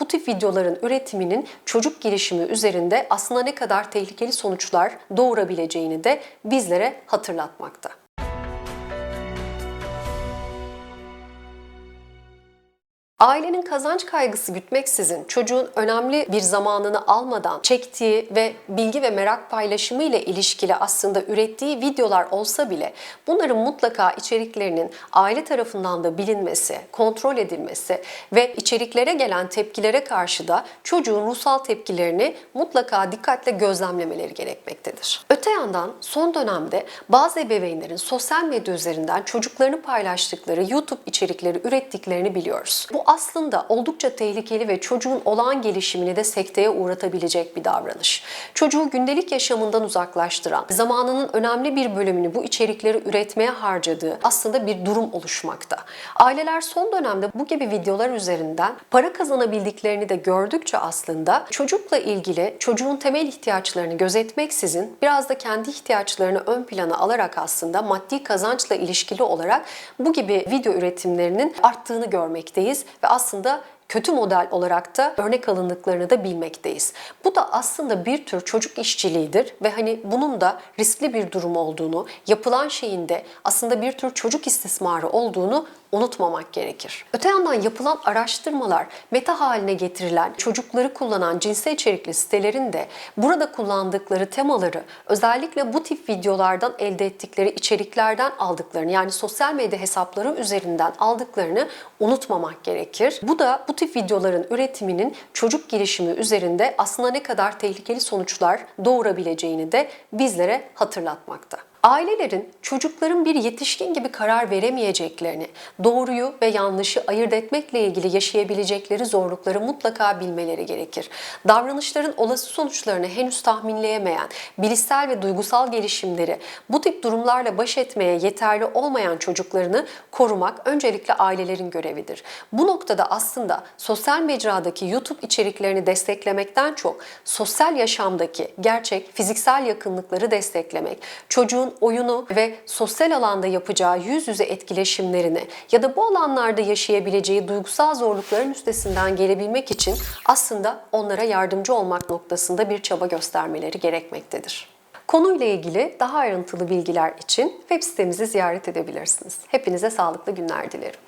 Bu tip videoların üretiminin çocuk gelişimi üzerinde aslında ne kadar tehlikeli sonuçlar doğurabileceğini de bizlere hatırlatmakta. Ailenin kazanç kaygısı gütmeksizin çocuğun önemli bir zamanını almadan çektiği ve bilgi ve merak paylaşımı ile ilişkili aslında ürettiği videolar olsa bile bunların mutlaka içeriklerinin aile tarafından da bilinmesi, kontrol edilmesi ve içeriklere gelen tepkilere karşı da çocuğun ruhsal tepkilerini mutlaka dikkatle gözlemlemeleri gerekmektedir. Öte yandan son dönemde bazı ebeveynlerin sosyal medya üzerinden çocuklarını paylaştıkları YouTube içerikleri ürettiklerini biliyoruz. Bu aslında oldukça tehlikeli ve çocuğun olağan gelişimini de sekteye uğratabilecek bir davranış. Çocuğu gündelik yaşamından uzaklaştıran, zamanının önemli bir bölümünü bu içerikleri üretmeye harcadığı aslında bir durum oluşmakta. Aileler son dönemde bu gibi videolar üzerinden para kazanabildiklerini de gördükçe aslında çocukla ilgili çocuğun temel ihtiyaçlarını gözetmeksizin biraz da kendi ihtiyaçlarını ön plana alarak aslında maddi kazançla ilişkili olarak bu gibi video üretimlerinin arttığını görmekteyiz ve aslında kötü model olarak da örnek alındıklarını da bilmekteyiz. Bu da aslında bir tür çocuk işçiliğidir ve hani bunun da riskli bir durum olduğunu, yapılan şeyin de aslında bir tür çocuk istismarı olduğunu unutmamak gerekir. Öte yandan yapılan araştırmalar meta haline getirilen çocukları kullanan cinsel içerikli sitelerin de burada kullandıkları temaları özellikle bu tip videolardan elde ettikleri içeriklerden aldıklarını yani sosyal medya hesapları üzerinden aldıklarını unutmamak gerekir. Bu da bu tip videoların üretiminin çocuk gelişimi üzerinde aslında ne kadar tehlikeli sonuçlar doğurabileceğini de bizlere hatırlatmakta. Ailelerin çocukların bir yetişkin gibi karar veremeyeceklerini, doğruyu ve yanlışı ayırt etmekle ilgili yaşayabilecekleri zorlukları mutlaka bilmeleri gerekir. Davranışların olası sonuçlarını henüz tahminleyemeyen, bilişsel ve duygusal gelişimleri bu tip durumlarla baş etmeye yeterli olmayan çocuklarını korumak öncelikle ailelerin görevidir. Bu noktada aslında sosyal mecradaki YouTube içeriklerini desteklemekten çok sosyal yaşamdaki gerçek fiziksel yakınlıkları desteklemek, çocuğun oyunu ve sosyal alanda yapacağı yüz yüze etkileşimlerini ya da bu alanlarda yaşayabileceği duygusal zorlukların üstesinden gelebilmek için aslında onlara yardımcı olmak noktasında bir çaba göstermeleri gerekmektedir. Konuyla ilgili daha ayrıntılı bilgiler için web sitemizi ziyaret edebilirsiniz. Hepinize sağlıklı günler dilerim.